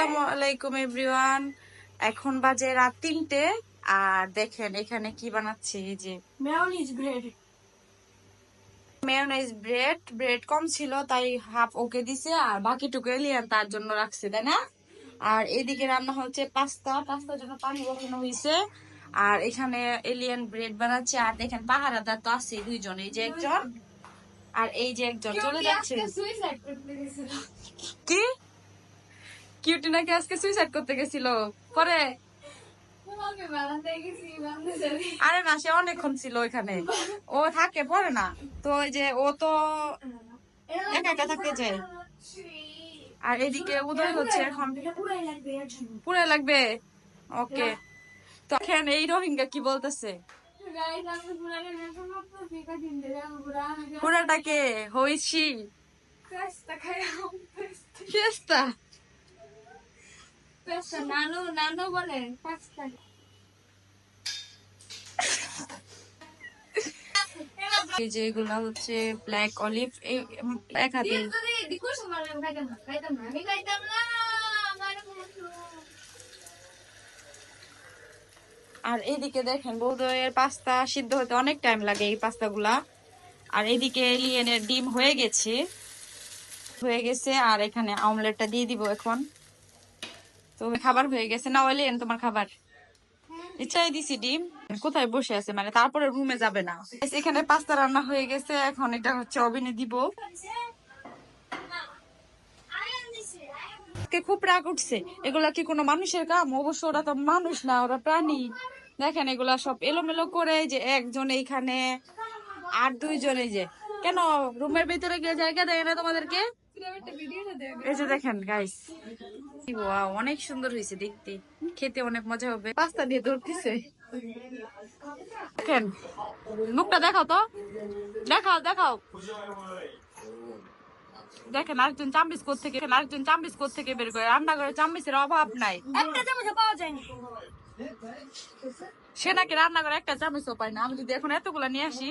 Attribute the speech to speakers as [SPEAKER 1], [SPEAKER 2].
[SPEAKER 1] আসসালামু আলাইকুম এভরিওয়ান এখন বাজে রাত তিনটে আর দেখেন এখানে কি বানাচ্ছি এই যে. মেয়োনাইজ ব্রেড ব্রেড কম ছিল তাই হাফ ওকে দিছে আর বাকিটুকু এলিয়ান তার জন্য রাখছে তাই না? আর এদিকে রান্না হচ্ছে পাস্তা পাস্তার জন্য পানি বসানো হয়েছে আর এখানে এলিয়ান ব্রেড বানাচ্ছে আর দেখেন পাহারাদার তো আছে দুইজন এই যে একজন আর এই যে একজন চলে যাচ্ছে। কি? কিউটি নাকি আজকে সুইসাইড করতে গেছিল? পরে। আরে না সে অনেকক্ষণ ছিল ওইখানে। ও থাকে পরে না। তো ওই যে ও তো একা একা থাকতে চায় আর এদিকে উদয় হচ্ছে এখন।
[SPEAKER 2] পুরাই লাগবে।
[SPEAKER 1] ওকে। তো এখন এই রোহিঙ্গা কি বলতেছে?
[SPEAKER 2] গাইস আমি পুরাই মেকআপ করতে ফিকা দিন দিলাম পুরা
[SPEAKER 1] পুরাটাকে হইছি
[SPEAKER 2] পেস্তা খাইলাম পেস্তা
[SPEAKER 1] চেষ্টা
[SPEAKER 2] নানু নানু
[SPEAKER 1] হচ্ছে ব্ল্যাক অলিভ এক হাতে। আর এইদিকে দেখেন বৌদয়ের পাস্তা সিদ্ধ হতে অনেক টাইম লাগে এই পাস্তাগুলা। আর এদিকে এলিয়েনের ডিম হয়ে গেছে। হয়ে গেছে আর এখানে অমলেটটা দিয়ে দিব এখন। তো খাবার হয়ে গেছে, না এলিয়েন তোমার খাবার। ইচ্ছাই দিছি ডিম। কোথায় বসে আছে? মানে তারপরে রুমে যাবে না। এখানে পাস্তা রান্না হয়ে গেছে, এখন এটা হচ্ছে ওভেনে দিব। খুব রাগ উঠছে। এগুলা কি কোনো মানুষের কাম? অবশ্য ওরা তো মানুষ না, ওরা প্রাণী। দেখেন এগুলা সব এলোমেলো করে যে একজন এইখানে, আর দুইজন এই যে কেন? রুমের ভিতরে গিয়ে জায়গা দেয় না তোমাদেরকে? এই যে দেখেন গাইস অনেক সুন্দর হয়েছে দেখতে। খেতে অনেক মজা হবে। পাস্তা দিয়ে ধরতেছে। দেখেন মুখটা দেখাও তো। দেখাও দেখাও। দেখেন আরেকজন চাম্বিস কোথ থেকে আরেকজন চাম্বিস কোথ থেকে বের করে। রান্নাঘরে চাম্বিসের অভাব নাই।
[SPEAKER 2] একটা চামচ পাওয়া যায়নি
[SPEAKER 1] সে নাকি রান্নাঘরে একটা চামচও পায় না। আমি যদি এখন এতগুলা নিয়ে আসি